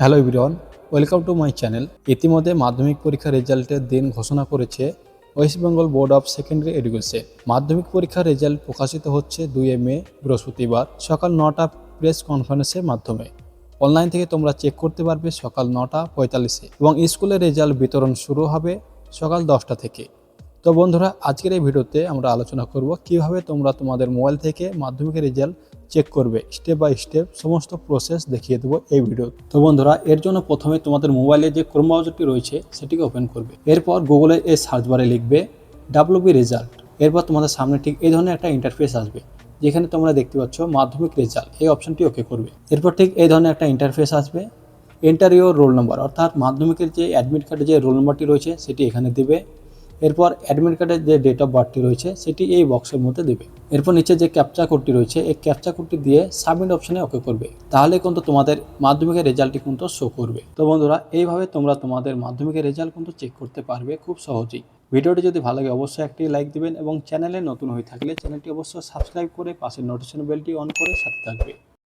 Hello everyone, welcome to my channel. ইতিমধ্যে মাধ্যমিক পরীক্ষার রেজাল্টের দিন ঘোষণা করেছে West Bengal board of secondary education. মাধ্যমিক পরীক্ষার রেজাল্ট প্রকাশিত হচ্ছে দুই মে, বৃহস্পতিবার, সকাল নটা প্রেস কনফারেন্সের মাধ্যমে। অনলাইন থেকে তোমরা চেক করতে পারবে সকাল নটা পঁয়তাল্লিশে এবং স্কুলের রেজাল্ট বিতরণ শুরু হবে সকাল দশটা থেকে। তো বন্ধুরা, আজকের এই ভিডিওতে আমরা আলোচনা করব কীভাবে তোমরা তোমাদের মোবাইল থেকে মাধ্যমিকের রেজাল্ট চেক করবে স্টেপ বাই স্টেপ সমস্ত প্রসেস দেখিয়ে দেবো এই ভিডিও তো। বন্ধুরা, এর জন্য প্রথমে তোমাদের মোবাইলে যে ক্রোম ব্রাউজারটি রয়েছে, সেটিকে ওপেন করবে। এরপর গুগলে এই সার্চ বারে লিখবে ডাব্লিউবি রেজাল্ট এরপর তোমাদের সামনে ঠিক এই ধরনের একটা ইন্টারফেস আসবে, যেখানে তোমরা দেখতে পাচ্ছ মাধ্যমিক রেজাল্ট এই অপশনটি ওকে করবে। এরপর ঠিক এই ধরনের একটা ইন্টারফেস আসবে। এন্টার ইউর রোল নাম্বার অর্থাৎ মাধ্যমিকের যে অ্যাডমিট কার্ডে যে রোল নাম্বারটি রয়েছে, সেটি এখানে দেবে। এরপর অ্যাডমিট কার্ডের যে ডেট অফ বার্থটি রয়েছে, সেটি এই বক্সের মধ্যে দেবে। এরপর নিচে যে ক্যাপচা কোডটি রয়েছে, এই ক্যাপচা কোডটি দিয়ে সাবমিট অপশানে ওকে করবে। তাহলে কিন্তু তোমাদের মাধ্যমিকের রেজাল্টটি কিন্তু শো করবে। তো বন্ধুরা, এইভাবে তোমরা তোমাদের মাধ্যমিকের রেজাল্ট কিন্তু চেক করতে পারবে খুব সহজেই। ভিডিওটি যদি ভালো লাগে, অবশ্যই একটি লাইক দিবেন এবং চ্যানেলে নতুন হয়ে থাকলে চ্যানেলটি অবশ্যই সাবস্ক্রাইব করে পাশের নোটিফিকেশন বেলটি অন করে সাথে থাকবে।